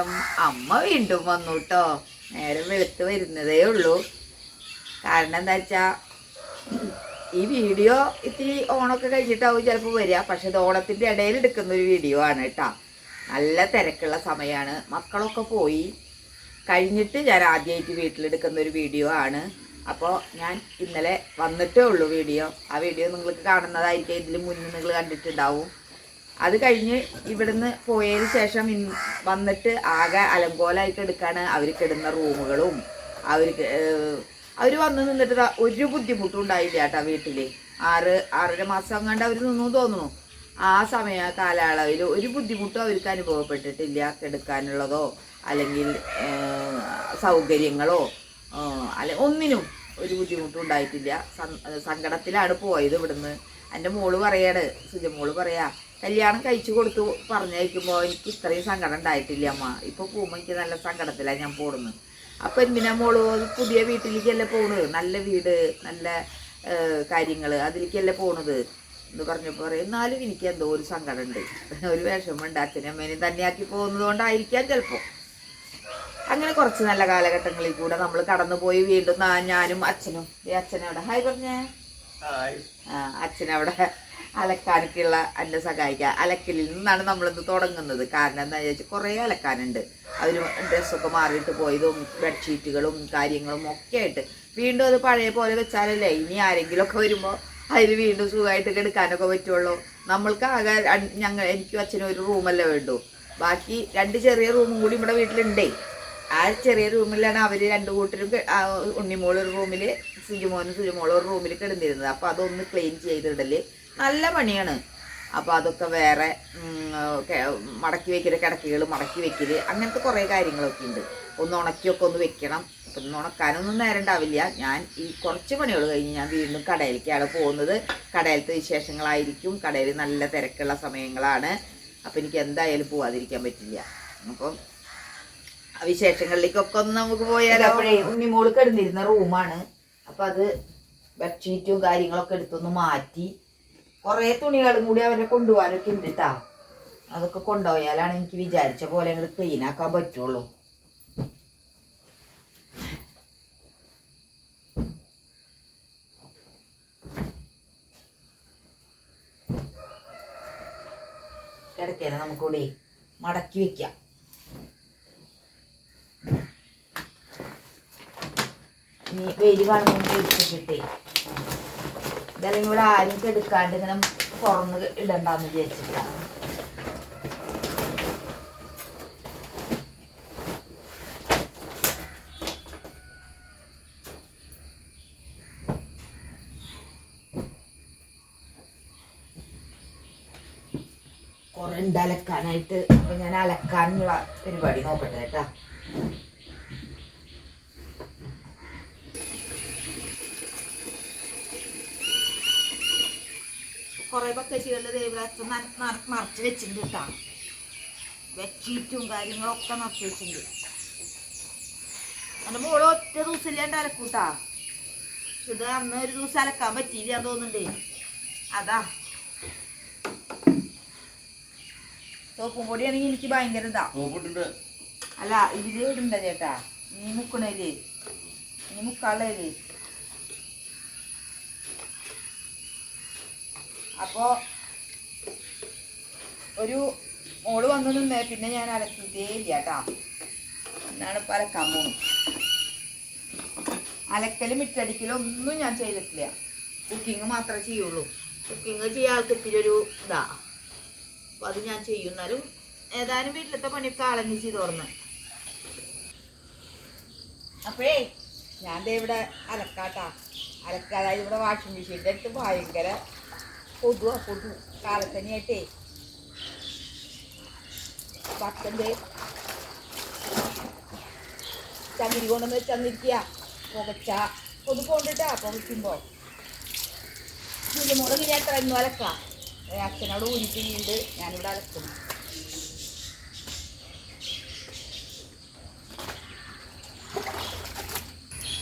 നമസ്കാരം അമ്മ വീണ്ടും വന്നു കേട്ടോ നേരം വെളുത്ത് വരുന്നതേ ഉള്ളൂ. കാരണം എന്താ വെച്ചാ ഈ വീഡിയോ ഇത്തിരി ഓണമൊക്കെ കഴിഞ്ഞിട്ടാവും ചിലപ്പോൾ വരിക. പക്ഷെ ഇത് ഓണത്തിന്റെ ഇടയിൽ എടുക്കുന്ന ഒരു വീഡിയോ ആണ് കേട്ടോ. നല്ല തിരക്കുള്ള സമയമാണ് മക്കളൊക്കെ പോയി. കഴിഞ്ഞിട്ട് ഞാൻ ആദ്യമായിട്ട് വീട്ടിലെടുക്കുന്ന ഒരു വീഡിയോ ആണ്. അപ്പോൾ ഞാൻ ഇന്നലെ വന്നിട്ടേ ഉള്ളൂ വീഡിയോ. ആ വീഡിയോ നിങ്ങൾക്ക് കാണുന്നതായിരിക്കും. ഇതിൽ മുന്നേ നിങ്ങൾ കണ്ടിട്ടുണ്ടാവും. അത് കഴിഞ്ഞ് ഇവിടുന്ന് പോയതിന് ശേഷം വന്നിട്ട് ആകെ അലങ്കോലായിട്ട് എടുക്കാണ്. അവർ കിടുന്ന റൂമുകളും അവർക്ക് അവർ വന്ന് നിന്നിട്ട് ഒരു ബുദ്ധിമുട്ടും ഉണ്ടായില്ല കേട്ടോ വീട്ടിൽ ആറ് ആറര മാസം അങ്ങാണ്ട് അവർ നിന്നു തോന്നുന്നു. ആ സമയ കാലയളവിൽ ഒരു ബുദ്ധിമുട്ടും അവർക്ക് അനുഭവപ്പെട്ടിട്ടില്ല എടുക്കാനുള്ളതോ അല്ലെങ്കിൽ സൗകര്യങ്ങളോ അല്ലെ ഒന്നിനും ഒരു ബുദ്ധിമുട്ടും ഉണ്ടായിട്ടില്ല. സങ്കടത്തിലാണ് പോയത് ഇവിടുന്ന്. എന്റെ മോൾ പറയാണ് സുജമോൾ പറയാ കല്യാണം കഴിച്ചു കൊടുത്തു പറഞ്ഞയക്കുമ്പോൾ എനിക്ക് ഇത്രയും സങ്കടം ഉണ്ടായിട്ടില്ല അമ്മ. ഇപ്പോൾ പോകുമ്പോൾ എനിക്ക് നല്ല സങ്കടത്തിലാണ് ഞാൻ പോടുന്നത് അപ്പോൾ എന്തിനാ മോൾ? പുതിയ വീട്ടിലേക്കല്ലേ പോണത്? നല്ല വീട് നല്ല കാര്യങ്ങൾ അതിലേക്കല്ലേ പോണത്? എന്ന് പറഞ്ഞപ്പോൾ പറയും എന്നാലും എനിക്ക് എന്തോ ഒരു സങ്കടമുണ്ട്. ഒരു വിഷമമുണ്ട്. അച്ഛനും അമ്മേനെയും തന്നെയാക്കി പോകുന്നത് കൊണ്ടായിരിക്കാം ചിലപ്പോൾ അങ്ങനെ കുറച്ച് നല്ല കാലഘട്ടങ്ങളിൽ കൂടെ നമ്മൾ കടന്നുപോയി വീണ്ടും ഞാനും അച്ഛനും. ഈ അച്ഛനവിടെ ഹായ് പറഞ്ഞേ. ആ, അച്ഛനവിടെ അലക്കാനൊക്കെയുള്ള എന്നെ സഹായിക്കുക അലക്കലിൽ നിന്നാണ് നമ്മളിന്ന് തുടങ്ങുന്നത്. കാരണം എന്താ വെച്ചാൽ കുറേ അലക്കാനുണ്ട്. അതിന് ഡ്രസ്സൊക്കെ മാറിയിട്ട് പോയതും ബെഡ്ഷീറ്റുകളും കാര്യങ്ങളും ഒക്കെ ആയിട്ട് വീണ്ടും അത് പഴയ പോലെ വെച്ചാലല്ലേ? ഇനി ആരെങ്കിലുമൊക്കെ വരുമ്പോൾ അതിൽ വീണ്ടും സുഖമായിട്ട് എടുക്കാനൊക്കെ പറ്റുള്ളൂ. നമ്മൾക്ക് ആകെ ഞങ്ങൾ എനിക്കും അച്ഛനും ഒരു റൂമല്ലേ വേണ്ടു. ബാക്കി രണ്ട് ചെറിയ റൂമും കൂടി ഇവിടെ വീട്ടിലുണ്ടേ. ആ ചെറിയ റൂമിലാണ് അവർ രണ്ട് കൂട്ടരും ഉണ്ണിമോൾ ഒരു റൂമിൽ സുജിമോനും സുജിമോളും ഒരു റൂമിൽ കിടന്നിരുന്നത്. അപ്പോൾ അതൊന്ന് ക്ലീൻ ചെയ്തിടൽ. നല്ല പണിയാണ്. അപ്പോൾ അതൊക്കെ വേറെ മടക്കി വെക്കൽ കിടക്കുകൾ മടക്കി വെക്കൽ അങ്ങനത്തെ കുറേ കാര്യങ്ങളൊക്കെ ഉണ്ട് ഒന്ന് ഉണക്കിയൊക്കെ ഒന്ന് വെക്കണം. അപ്പം ഒന്ന് ഉണക്കാനൊന്നും നേരം ഉണ്ടാവില്ല. ഞാൻ ഈ കുറച്ച് പണികൾ കഴിഞ്ഞ് ഞാൻ വീണ്ടും കടയിലേക്കാണ് പോകുന്നത്. കടയിലത്തെ വിശേഷങ്ങളായിരിക്കും. കടയിൽ നല്ല തിരക്കുള്ള സമയങ്ങളാണ്. അപ്പം എനിക്ക് എന്തായാലും പോവാതിരിക്കാൻ പറ്റില്ല. അപ്പം വിശേഷങ്ങളിലേക്കൊക്കെ ഒന്ന് നമുക്ക് പോയാലോ? അപ്പോഴേ മോൾ കിടന്നിരുന്ന റൂമാണ് അപ്പം അത് ബെഡ്ഷീറ്റും കാര്യങ്ങളൊക്കെ എടുത്തൊന്ന് മാറ്റി. കുറേ തുണികളും കൂടി അവരെ കൊണ്ടുപോകാനൊക്കെ ഉണ്ട് ട്ടാ അതൊക്കെ കൊണ്ടുപോയാലാണ് എനിക്ക് വിചാരിച്ച പോലെ അങ്ങോട്ട് ക്ലീൻ ആക്കാൻ പറ്റുള്ളൂ. കിടക്കേനെ നമുക്കൂടി മടക്കി വെക്കാം. ഇനി വെയിൽ കാണുമ്പോൾ എടുത്തിട്ടേ ഇതല്ലെങ്കിൽ ഇവിടെ ആരും എടുക്കാണ്ട് ഇങ്ങനെ തുറന്ന് ഇടണ്ടെന്ന് വിചാരിച്ചിട്ടാണ് കുറെ ഉണ്ട് അലക്കാനായിട്ട്. അപ്പൊ ഞാൻ അലക്കാനുള്ള പരിപാടി നോക്കട്ടെ കേട്ടാ. കുറെ ബക്കറ്റുകളിൽ ദൈവരാഷ്ട്രം നിറച്ച് വെച്ചിട്ടുണ്ട് കേട്ടാ. ബെഡ്ഷീറ്റും കാര്യങ്ങളൊക്കെ നിറച്ച് വെച്ചിട്ടുണ്ട്. എന്റെ മോൾ ഒറ്റ ദിവസം ഇല്ലാണ്ട് അലക്കൂട്ടാ ഇത് അന്ന് ഒരു ദിവസം അലക്കാൻ പറ്റിയില്ല തോന്നുന്നുണ്ടേ. അതാ. തോപ്പും പൊടിയാണെങ്കിൽ എനിക്ക് ഭയങ്കര ഇതാ. അല്ല ഇതിലേ ഇടണ്ട ചേട്ടാ നീ മുക്കണേലേ. നീ മുക്കാളേൽ അപ്പോ ഒരു മോൾ വന്നു നിന്നേ പിന്നെ ഞാൻ അലക്കിയിട്ടേ ഇല്ല കേട്ടാ എന്നാണ് ഇപ്പൊ അലക്കാൻ പോകുന്നത് അലക്കലും ഇട്ടടിക്കലും ഒന്നും ഞാൻ ചെയ്തിട്ടില്ല. കുക്കിംഗ് മാത്രമേ ചെയ്യുള്ളൂ. കുക്കിംഗ് ചെയ്യാൻ ആൾക്ക് ഇത്തിരി ഒരു ഇതാ. അപ്പൊ അത് ഞാൻ ചെയ്യുന്നാലും ഏതായാലും വീട്ടിലത്തെ പണിയൊക്കെ ആളഞ്ഞ് ചെയ്ത് തുറന്ന് അപ്പോഴേ ഞാൻ ഇവിടെ അലക്കാട്ടാ. അലക്കാതായത് ഇവിടെ വാഷിംഗ് മെഷീന്റെ അടുത്ത് ഭയങ്കര കൊതുവാ കൊതു കാലത്തന്നെയായിട്ടേ ഭക്ഷന്റെ ചകിരി കൊണ്ടുവന്ന് വെച്ചന്നിരിക്കുക. പുകച്ച കൊതു കൊണ്ടിട്ടാ പുകയ്ക്കുമ്പോൾ കുഞ്ഞുമോൾ ഞാൻ എത്ര ഇന്നും അലക്കാം? അച്ഛനോട് ഊരിപ്പിന്നുണ്ട് ഞാനിവിടെ അലക്കും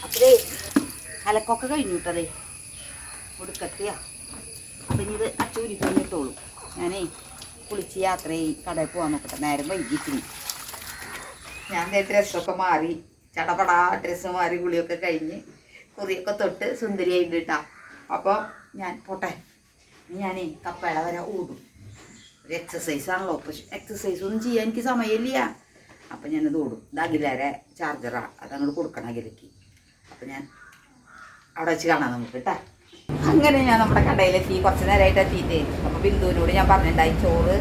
അത്രേ അലക്കൊക്കെ കഴിഞ്ഞു കേട്ടതേ കൊടുക്കത്തിയാ അപ്പം ഇനി ഇത് ഊരി കഴിഞ്ഞിട്ടോളൂ ഞാനേ കുളിച്ച് യാത്ര ചെയ്യും കടയിൽ പോകാൻ നോക്കട്ടെ. നേരം വൈകിട്ടിനി. ഞാൻ ഡ്രസ്സൊക്കെ മാറി ചടപടാ ഡ്രസ്സ് മാറി കുളിയൊക്കെ കഴിഞ്ഞ് കുറിയൊക്കെ തൊട്ട് സുന്ദരിയായിട്ട് കേട്ടാ അപ്പോൾ ഞാൻ പോട്ടെ. ഞാനേ കപ്പേള വരെ ഓടും. ഒരു എക്സസൈസ് ആണല്ലോ പക്ഷെ എക്സസൈസ് ഒന്നും ചെയ്യാൻ എനിക്ക് സമയമില്ല. അപ്പം ഞാനത് ഓടും. ഇത് അഖിലേരെ ചാർജറാണ് അതങ്ങോട്ട് കൊടുക്കണം അഖിലേക്ക് അപ്പം ഞാൻ അവിടെ വെച്ച് കാണാം നമുക്ക് കേട്ടാ അങ്ങനെ ഞാൻ നമ്മുടെ കടയിലെത്തി. കുറച്ച് നേരമായിട്ട് എത്തിയിട്ടേ. അപ്പോൾ ബിന്ദുവിനോട് ഞാൻ പറഞ്ഞിട്ടുണ്ടായി ചോറ്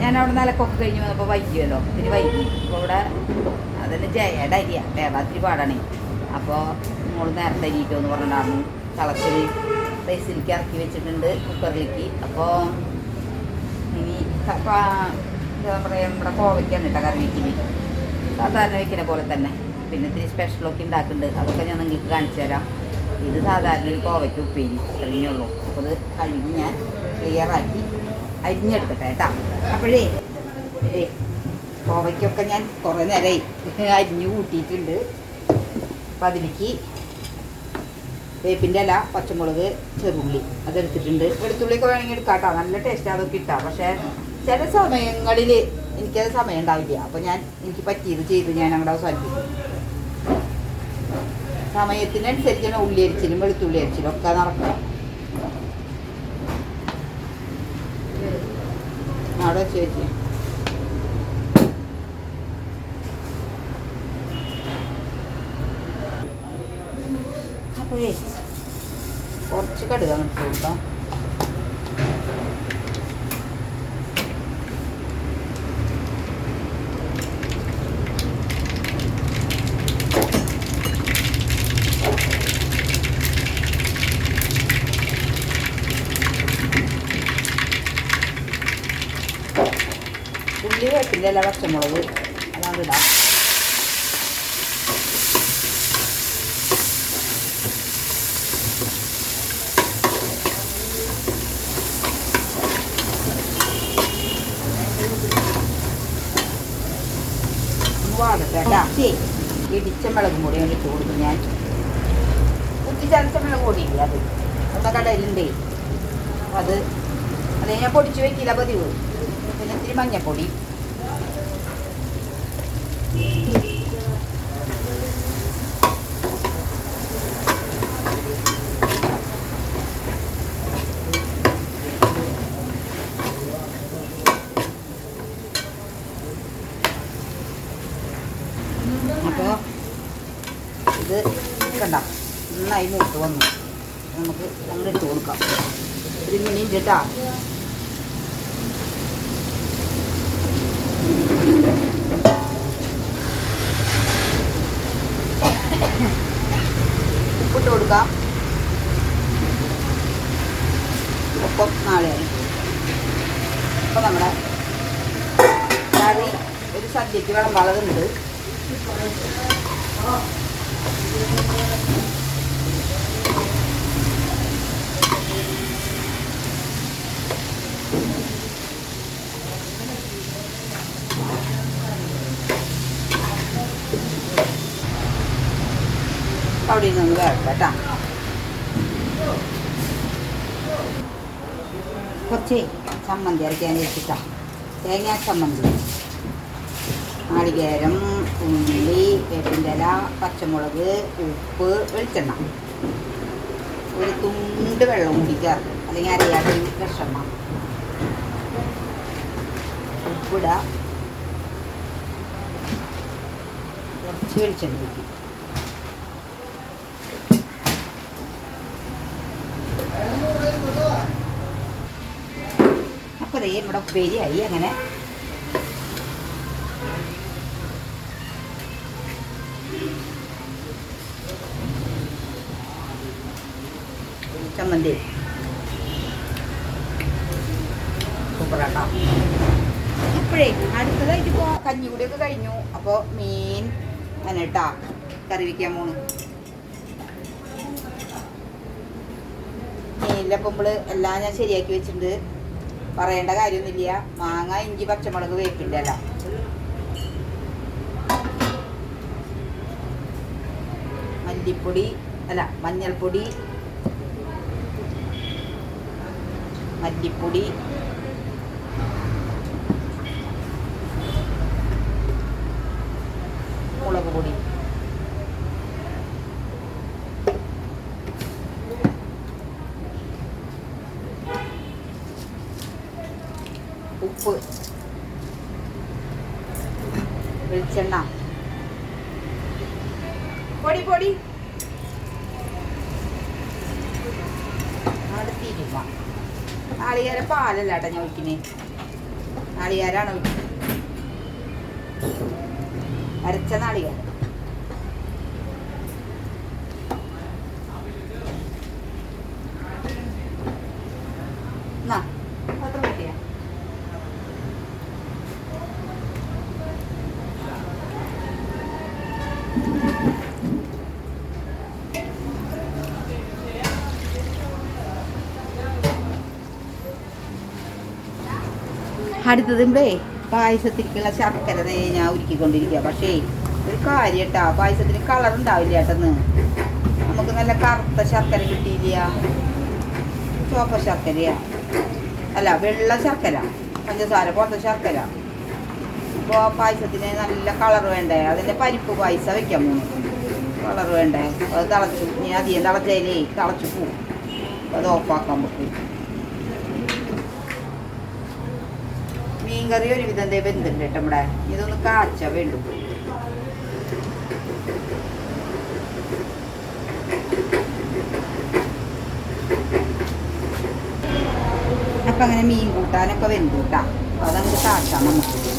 ഞാൻ അവിടെ നിലക്കൊക്കെ കഴിഞ്ഞ് വന്നപ്പോൾ വൈകിയല്ലോ ഇത്തിരി വൈകി. അപ്പോൾ ഇവിടെ അതന്നെ ജയയുടെ അരിയ. വേവാത്തിരി പാടാണേ. അപ്പോൾ മോൾ നേരത്തെ അരിയിട്ടോ എന്ന് പറഞ്ഞിട്ടുണ്ടായിരുന്നു. തിളച്ചത് റൈസിലേക്ക് ഇറക്കി വെച്ചിട്ടുണ്ട് കുക്കറിലേക്ക്. അപ്പോൾ ഇനി എന്താ പറയുക നമ്മുടെ കോവയ്ക്കാണ് കേട്ടോ കറി വയ്ക്കുന്നത് സാധാരണ വയ്ക്കുന്ന പോലെ തന്നെ. പിന്നെ ഇത്തിരി സ്പെഷ്യലൊക്കെ ഉണ്ടാക്കുന്നുണ്ട്. അതൊക്കെ ഞാൻ നിങ്ങൾക്ക് കാണിച്ചു തരാം. ഇത് സാധാരണ ഒരു കോവയ്ക്ക് ഉപ്പേരി ഇത്രയേ ഉള്ളൂ. അപ്പോൾ ഇത് കഴുകി ഞാൻ ക്ലിയറാക്കി അരിഞ്ഞെടുക്കട്ടെ കേട്ടാ. അപ്പോഴേ കോവയ്ക്കൊക്കെ ഞാൻ കുറേ നേരമായി അരിഞ്ഞു കൂട്ടിയിട്ടുണ്ട്. അപ്പം അതിലേക്ക് വേപ്പിന്റെ ഇല പച്ചമുളക് ചെറുള്ളി അതെടുത്തിട്ടുണ്ട്. വെളുത്തുള്ളിയൊക്കെ വേണമെങ്കിൽ എടുക്കാം കേട്ടോ നല്ല ടേസ്റ്റ് അതൊക്കെ ഇട്ടാ പക്ഷേ ചില സമയങ്ങളിൽ എനിക്കത് സമയം ഉണ്ടാവില്ല. അപ്പോൾ ഞാൻ എനിക്ക് പറ്റിയത് ചെയ്ത് ഞാൻ അവിടെ അവസാനിപ്പിക്കും. സമയത്തിനനുസരിച്ചാണ് ഉള്ളി അരിച്ചിലും വെളുത്തുള്ളി അരിച്ചിലും ഒക്കെ നടക്കുക. അവിടെ ചേച്ചി അപ്പോഴേ കുറച്ച് കടുക കൊടുക്കാം. അല്ല പച്ചമുളക്. അതാണ് ഇടാം. കേട്ടാ ഇടിച്ച മുളകും പൊടി ഇട്ട് കൊടുക്കും ഞാൻ. കുത്തി ചതച്ച മുളക് പൊടിയില്ലേ അത്? നമ്മുടെ കടയിലുണ്ടേ. അത് അത് ഞാൻ പൊടിച്ച് വെക്കില്ല പതിവ്. പിന്നെ ഇത്തിരി മഞ്ഞപ്പൊടി. അപ്പോൾ ഇത് കണ്ട? നന്നായി മൂത്ത് വന്നു. നമുക്ക് അങ്ങനെ ഇട്ട് കൊടുക്കാം. ഒരു മിനിറ്റ് കേട്ടാ ഉപ്പിട്ട് കൊടുക്കാം. ഒപ്പം നാളെ. അപ്പോൾ നമ്മുടെ കറി ഒരു സദ്യക്ക് വിളമ്പാളതുണ്ട് അവിടെ വേണ്ട കേട്ടാ. കുറച്ച് ചമ്മന്തി അരയ്ക്കാൻ വെച്ചിട്ടാ തേങ്ങാ ചമ്മന്തി. നാളികേരം ഉള്ളി വേപ്പിന്റെ ഇല പച്ചമുളക് ഉപ്പ് വെളിച്ചെണ്ണ. ഒരു തുണ്ട് വെള്ളം കുടിക്കാറ് അല്ലെങ്കിൽ അറിയാതെ വിഷമ ഉപ്പിടുക കുറച്ച് വെളിച്ചെണ്ണ ഒഴിക്കും. അപ്പോൾ ഇവിടെ ഉപ്പേരിയായി അങ്ങനെ. ചമ്മന്തി. സൂപ്പറാട്ടോ ഇപ്പോഴേ അടുത്തതായിട്ട് ഇപ്പോൾ കഞ്ഞിക്കുടിയൊക്കെ കഴിഞ്ഞു. അപ്പോൾ മീൻ അങ്ങനെ കേട്ടാ കറി വയ്ക്കാൻ പോണു. മീനിലെ നമ്മൾ എല്ലാം ഞാൻ ശരിയാക്കി വെച്ചിട്ടുണ്ട്. പറയേണ്ട കാര്യമൊന്നുമില്ല. മാങ്ങ ഇഞ്ചി പച്ചമുളക് വേപ്പിന്റെല്ല മല്ലിപ്പൊടി അല്ല മഞ്ഞൾപ്പൊടി മല്ലിപ്പൊടി ഉപ്പ്. വെളിച്ചെണ്ണ. പൊടി പൊടി. തിരുമ. നാളികേര പാലല്ല കേട്ടോ ഞാൻ ഒഴിക്കുന്നേ നാളികേരാണ് ഒഴിക്കുന്നത് അരച്ച നാളികേരം എന്നാ പത്രം കിട്ടിയാ അടുത്തതുമ്പേ പായസത്തിലേക്കുള്ള ശർക്കര ഞാൻ ഉരുക്കിക്കൊണ്ടിരിക്കുക പക്ഷേ ഒരു കാര്യം കേട്ടാ പായസത്തിന് കളർ ഉണ്ടാവില്ല ഏട്ടെന്ന് നമുക്ക് നല്ല കറുത്ത ശർക്കര കിട്ടിയില്ല. ചുവപ്പ ശർക്കരയാ. അല്ല വെള്ള ശർക്കര. പഞ്ചസാര പോലത്തെ ശർക്കര. അപ്പോൾ പായസത്തിന് നല്ല കളർ വേണ്ടേ? അതിന്റെ പരിപ്പ് പായസ വെക്കാൻ പോകുന്നു കളർ വേണ്ടേ? അത് തിളച്ചു. ഇനി അധികം തിളച്ചേലേ തിളച്ചു പോവും. അത് ഓഫാക്കാൻ പറ്റും. മീൻകറി ഒരുവിധം എന്തേ വെന്തുണ്ട് കേട്ടോ നമ്മുടെ. ഇതൊന്ന് കാച്ച വേണ്ടു അപ്പൊ അങ്ങനെ മീൻ കൂട്ടാനൊക്കെ വെന്തു കേട്ടാ അതങ്ങ് കാച്ചാം നമുക്ക്.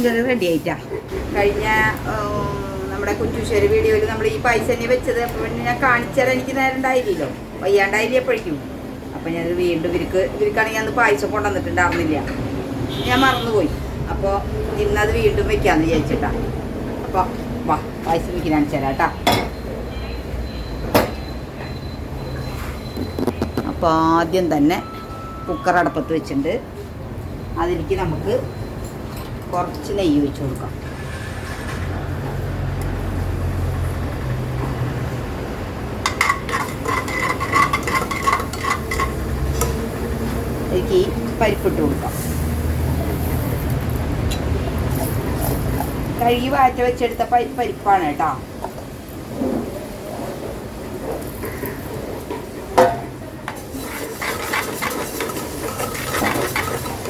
മീൻകറി റെഡി ആയിട്ടാ. കഴിഞ്ഞ നമ്മുടെ കുഞ്ചുശ്ശേരി വീഡിയോയിൽ നമ്മൾ ഈ പൈസ തന്നെ വെച്ചത് പിന്നെ ഞാൻ കാണിച്ചാൽ എനിക്ക് നേരം ഉണ്ടായില്ലല്ലോ. വയ്യാണ്ടായില്ല എപ്പോഴേക്കും അപ്പം ഞാനത് വീണ്ടും ഇവർക്ക് ഇവർക്കാണെങ്കിൽ അന്ന് പായസം കൊണ്ടുവന്നിട്ടുണ്ടായിരുന്നില്ല. ഞാൻ മറന്നുപോയി. അപ്പോൾ ഇന്നത് വീണ്ടും വെക്കാമെന്ന് വിചാരിച്ചിട്ടാ. അപ്പോൾ വാ പായസം വെക്കാൻ കാണിച്ചു അപ്പൊ അപ്പോൾ ആദ്യം തന്നെ കുക്കർ അടപ്പത്ത് വെച്ചിട്ടുണ്ട്. അതിലേക്ക് നമുക്ക് കുറച്ച് നെയ്യ് ഒഴിച്ച് കൊടുക്കാം. എനിക്ക് ഈ പരിപ്പിട്ട് കൊടുക്കാം. കഴുകി വാറ്റ വെച്ചെടുത്ത പരിപ്പാണ് കേട്ടോ.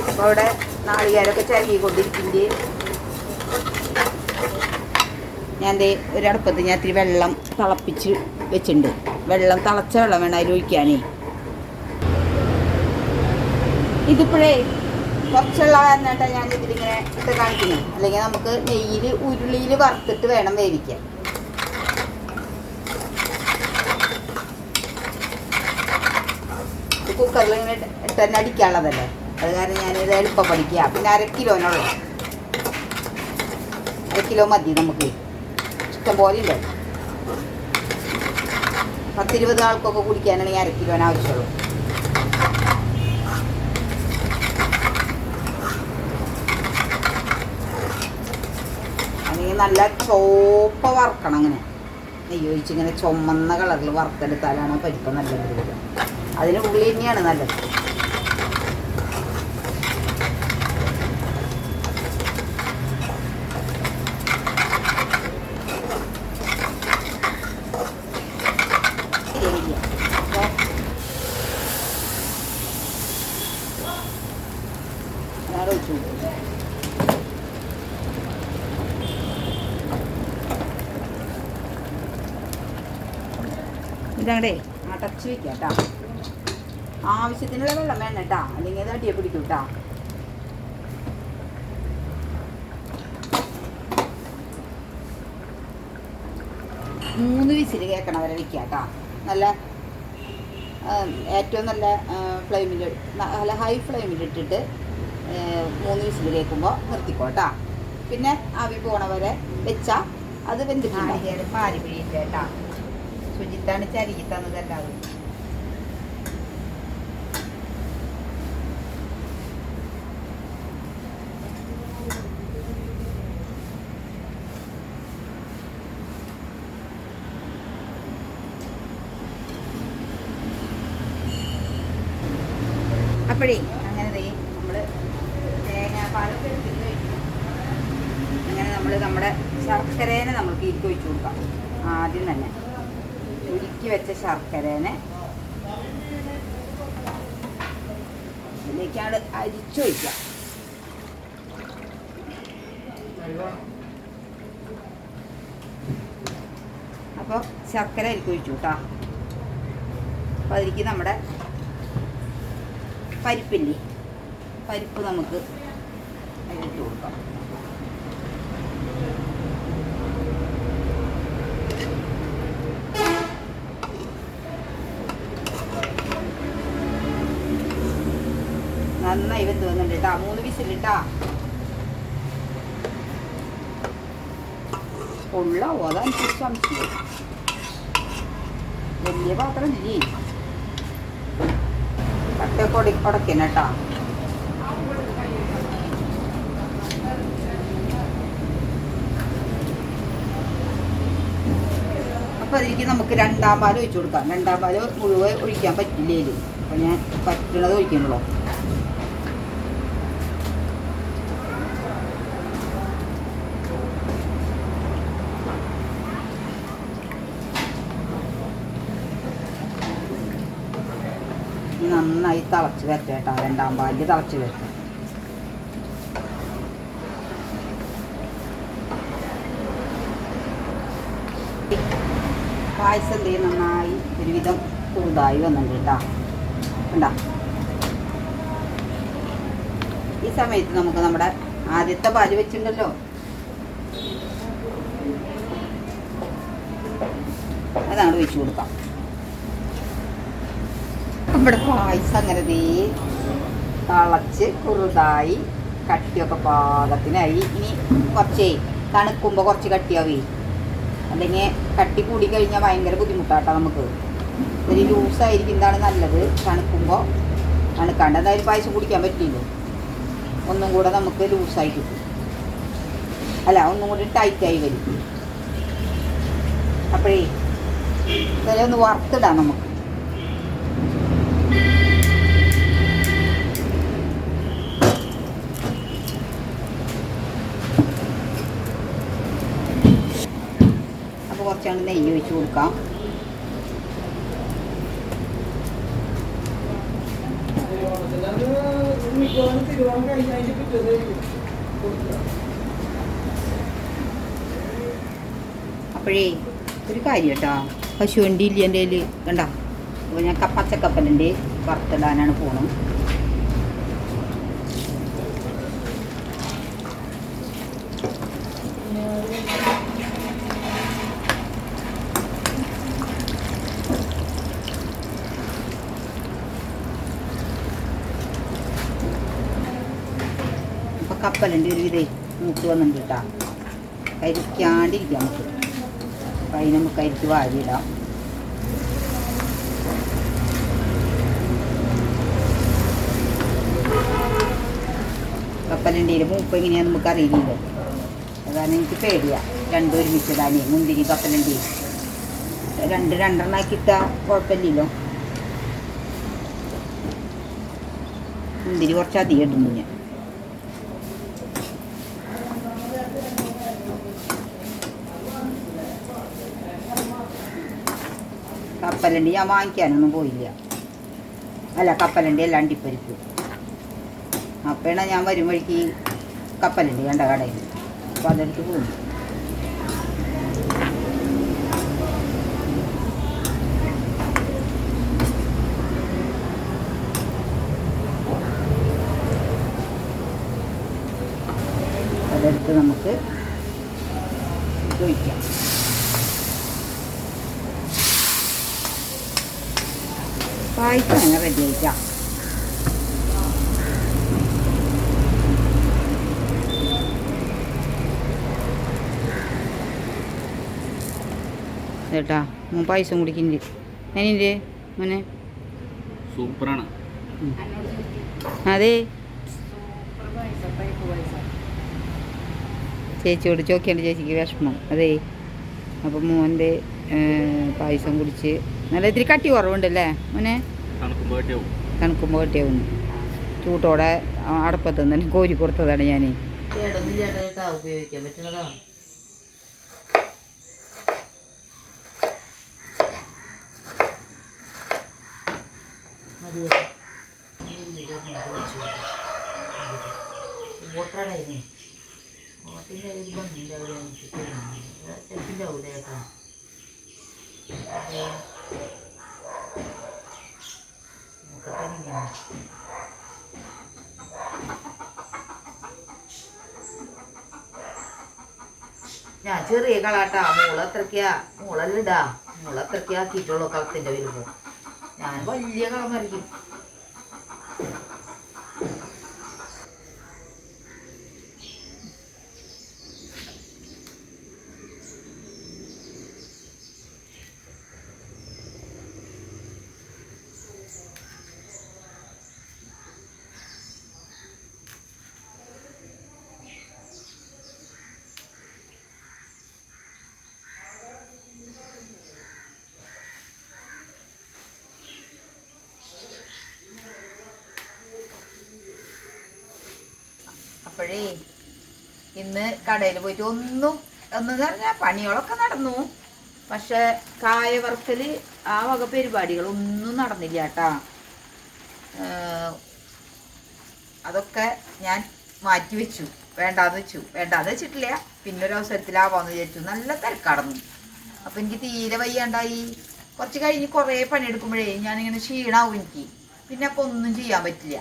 അപ്പോൾ അവിടെ നാളികേരമൊക്കെ ചിരകിക്കൊണ്ടിരിക്കുന്നുണ്ട്. ഞാൻ ദേ ഒരടുപ്പത്ത് ഞാൻ ഇത്തിരി വെള്ളം തിളപ്പിച്ച് വെച്ചിട്ടുണ്ട്. വെള്ളം തിളച്ച വെള്ളം വേണം അതിൽ ഒഴിക്കാനേ. ഇതിപ്പോഴേ കുറച്ചുള്ള കാരണമായിട്ടാ ഞാൻ ഇതിലിങ്ങനെ ഇട്ട് കാണിക്കുന്നത് അല്ലെങ്കിൽ നമുക്ക് നെയ്യിൽ ഉരുളിയിൽ വറുത്തിട്ട് വേണം വേവിക്കാൻ. കുക്കറിൽ ഇങ്ങനെ ഇട്ട് തന്നെ അടിക്കാനുള്ളതല്ലേ? അത് കാരണം ഞാനിത് എളുപ്പം പഠിക്കുക പിന്നെ അര കിലോനുള്ള അര കിലോ മതി നമുക്ക്. ഇഷ്ടം പോലെ ഉണ്ട്. പത്തിരുപത് ആൾക്കൊക്കെ കുടിക്കാനാണെങ്കിൽ അര കിലോന് ആവശ്യമുള്ളൂ. അല്ലെങ്കിൽ നല്ല ചോപ്പ വറക്കണം അങ്ങനെ. നെയ്യ് ഒഴിച്ചിങ്ങനെ ചുമന്ന കളറിൽ വറുത്തെടുത്താലാണ് പരിപ്പ് നല്ലത്. അതിന് ഉള്ളി തന്നെയാണ് നല്ലത്. ഒഴിച്ചു കൊടുക്കും ഇതങ്ങടെ അടച്ചു വയ്ക്കാം ആവശ്യത്തിനുള്ള വെള്ളം വേണം കേട്ടോ അല്ലെങ്കിൽ ഇത് അടിയെ പിടിക്കും കേട്ടോ മൂന്ന് വിസിൽ കേൾക്കണ വരെ വയ്ക്കുക കേട്ടോ നല്ല ഏറ്റവും നല്ല ഫ്ലെയിമിൽ നല്ല ഹൈ ഫ്ലെയിമിൽ ഇട്ടിട്ട് മൂന്ന് വിസിൽ കേൾക്കുമ്പോൾ നിർത്തിക്കോട്ടാ പിന്നെ ആവി പോണ വരെ വെച്ചാൽ അത് വെന്തിട്ടുണ്ട് പാരി പിഴിയില്ല കേട്ടാ. ശുചിത്താണ് ചരികി തന്നതല്ലാതെ അപ്പോഴേ അങ്ങനെ ദേ നമ്മൾ തേങ്ങാപ്പാലൊക്കെ എടുത്തിട്ട് വെച്ചു അങ്ങനെ നമ്മൾ നമ്മുടെ ശർക്കരേനെ നമുക്ക് ഇരിക്കി വെച്ച് കൊടുക്കാം ആദ്യം തന്നെ ഉരുക്കി വെച്ച ശർക്കരേനെ. ഇതിലേക്കാണ് അരിച്ചു വയ്ക്കാം അപ്പോൾ ശർക്കര അരിക്ക് ഒഴിച്ചു കേട്ടോ അപ്പോൾ അതിലേക്ക് നമ്മുടെ പരിപ്പില്ലേ. പരിപ്പ് നമുക്ക് അതിലിട്ട് കൊടുക്കാം. കേട്ടാ മൂന്ന് വിസിലിട്ടാ. ഉള്ളാവോ അതനുസരിച്ച് സംശയം വലിയ പാത്രം ഇല്ലേ കട്ടയൊക്കെ ഉട ഉടക്കണം കേട്ടോ. അപ്പം അതിലേക്ക് നമുക്ക് രണ്ടാം പാൽ ഒഴിച്ചു കൊടുക്കാം. രണ്ടാം പാൽ മുഴുവൻ ഒഴിക്കാൻ പറ്റില്ലേ അപ്പം ഞാൻ പറ്റണത് ഒഴിക്കണല്ലോ. നന്നായി തിളച്ച് വരട്ടെ കേട്ടോ രണ്ടാം പാലിൽ തിളച്ച് വരട്ടെ. പായസം ചെയ്യും? നന്നായി ഒരുവിധം കുറുതായി വന്നിട്ടുണ്ട് കേട്ടോ. കണ്ടോ? ഈ സമയത്ത് നമുക്ക് നമ്മുടെ ആദ്യത്തെ പാൽ വെച്ചിട്ടുണ്ടല്ലോ. അതാണ് വെച്ച് കൊടുക്കാം. നമ്മുടെ പായസം അങ്ങനെ ദേ തിളച്ച് കുറുതായി കട്ടിയൊക്കെ പാകത്തിനായി. ഇനി കുറച്ചേ തണുക്കുമ്പോൾ കുറച്ച് കട്ടിയാവേ. അല്ലെങ്കിൽ കട്ടി കൂടി കഴിഞ്ഞാൽ ഭയങ്കര ബുദ്ധിമുട്ടാട്ടോ നമുക്ക്. ഒരു ലൂസായിരിക്കുന്നതാണ് നല്ലത്. തണുക്കുമ്പോൾ തണുക്കാണ്ട് എന്തായാലും പായസം കുടിക്കാൻ പറ്റില്ലല്ലോ ഒന്നും കൂടെ നമുക്ക് ലൂസായി കിട്ടും. അല്ല ഒന്നും കൂടി ടൈറ്റായി വരും. അപ്പോഴേ ഇതെല്ലാം ഒന്ന് വറുത്തിടാം നമുക്ക്. കുറച്ചാണ് നെയ്യ് ഒഴിച്ച് കൊടുക്കാം. അപ്പോഴേ ഒരു കാര്യം കേട്ടോ. പശുവണ്ടി ഇല്ല എന്റെ കയ്യിൽ കണ്ട? അപ്പോൾ ഞാൻ പച്ചക്കപ്പലിന്റെ വറുത്തിടാനാണ് പോണം അപ്പോൾ കപ്പലുണ്ട് ഒരു വിധേ മൂത്ത് വന്നിട്ടുണ്ട് കേട്ടോ കരിക്കാണ്ടിരിക്കാം നമുക്ക് അപ്പം അതിന് നമുക്ക് അരിക്ക് വാരിയിടാം കപ്പലണ്ടിയിൽ മൂപ്പ് എങ്ങനെയാണെന്ന് നമുക്ക് അറിയില്ലല്ലോ അതാണ് എനിക്ക് പേടിയാ. രണ്ടും ഒരുമിച്ചിടാനേ മുന്തിരി കപ്പലണ്ടി. രണ്ട് രണ്ടെണ്ണാക്കി ഇട്ടാൽ കുഴപ്പമില്ലല്ലോ. മുന്തിരി കുറച്ച് അധികം ഇടുന്നു ഞാൻ. കപ്പലണ്ടി ഞാൻ വാങ്ങിക്കാനൊന്നും പോയില്ല. അല്ല കപ്പലണ്ടി അല്ല അണ്ടിപ്പരിപ്പ്. അപ്പോഴാണ് ഞാൻ വരും വഴിക്ക് കപ്പലണ്ടി കണ്ട കടയിൽ. അപ്പോൾ അതെടുത്ത് പോയി നമുക്ക് ഇത് ഒഴിക്കാം പായസം അങ്ങനെ റെഡി ആയിട്ടാ ചേട്ടാ മോൻ പായസം കുടിക്കുന്നുണ്ട് അതിന്റെ മോനെ? സൂപ്പറാണ്. അതെ. ചേച്ചിയോട് ചോക്കിയാണ് ചേച്ചിക്ക് വിഷമം. അതെ. അപ്പം മോന്റെ പായസം കുടിച്ച് നല്ല ഇത്തിരി കട്ടി കുറവുണ്ടല്ലേ മോനെ? തണുക്കുമ്പോൾ കട്ടിയാവുന്നു ചൂട്ടോടെ അടപ്പത്തുനിന്ന് കോരി കൊടുത്തതാണ് ഞാൻ ഉപയോഗിക്കാൻ പറ്റുന്നതാ ഓട്ടടായിരുന്നു ഓട്ടിന്റെ ഭംഗിന്റെ അവിടെ ചെപ്പിന്റെ അവിടെ കേട്ടോ നോക്കട്ടെ ഞാൻ ചെറിയ കളാട്ടാ. മൂള മൂളല്ലടാ മൂളല്ലിടാ മൂള എത്രക്കാ ആക്കിയിട്ടുള്ളൂ കളത്തിന്റെ വരുമ്പോ ഞാൻ വലിയ കളം വരയ്ക്കും അപ്പോഴേ ഇന്ന് കടയിൽ പോയിട്ട് ഒന്നും എന്ന് പറഞ്ഞാൽ പണികളൊക്കെ നടന്നു. പക്ഷെ കായ വറുക്കൽ ആ വക പരിപാടികളൊന്നും നടന്നില്ല കേട്ടാ. അതൊക്കെ ഞാൻ മാറ്റി വെച്ചു. വേണ്ടാന്ന് വെച്ചു. വേണ്ടാന്ന് വെച്ചിട്ടില്ല. പിന്നെ ഒരു അവസരത്തിലാവാന്ന് വിചാരിച്ചു. നല്ല തിരക്കടന്നു. അപ്പം എനിക്ക് തീരെ വയ്യാണ്ടായി. കുറച്ച് കഴിഞ്ഞ് കുറേ പണിയെടുക്കുമ്പോഴേ ഞാനിങ്ങനെ ക്ഷീണാവും എനിക്ക്. പിന്നെ അപ്പോൾ ഒന്നും ചെയ്യാൻ പറ്റില്ല.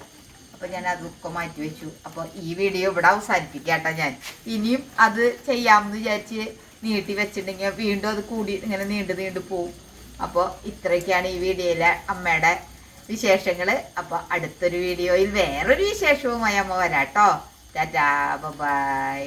അപ്പൊ ഞാൻ അതൊക്കെ മാറ്റി വെച്ചു. അപ്പൊ ഈ വീഡിയോ ഇവിടെ അവസാനിപ്പിക്കാട്ടോ ഞാൻ. ഇനിയും അത് ചെയ്യാമെന്ന് വിചാരിച്ച് നീട്ടി വെച്ചിട്ടുണ്ടെങ്കിൽ വീണ്ടും അത് കൂടി ഇങ്ങനെ നീണ്ടു നീണ്ടു പോവും. അപ്പോൾ ഇത്രയൊക്കെയാണ് ഈ വീഡിയോയിലെ അമ്മയുടെ വിശേഷങ്ങൾ അപ്പോൾ അടുത്തൊരു വീഡിയോയിൽ വേറൊരു വിശേഷവുമായി അമ്മ വരാട്ടോ ടാറ്റാ ബൈ.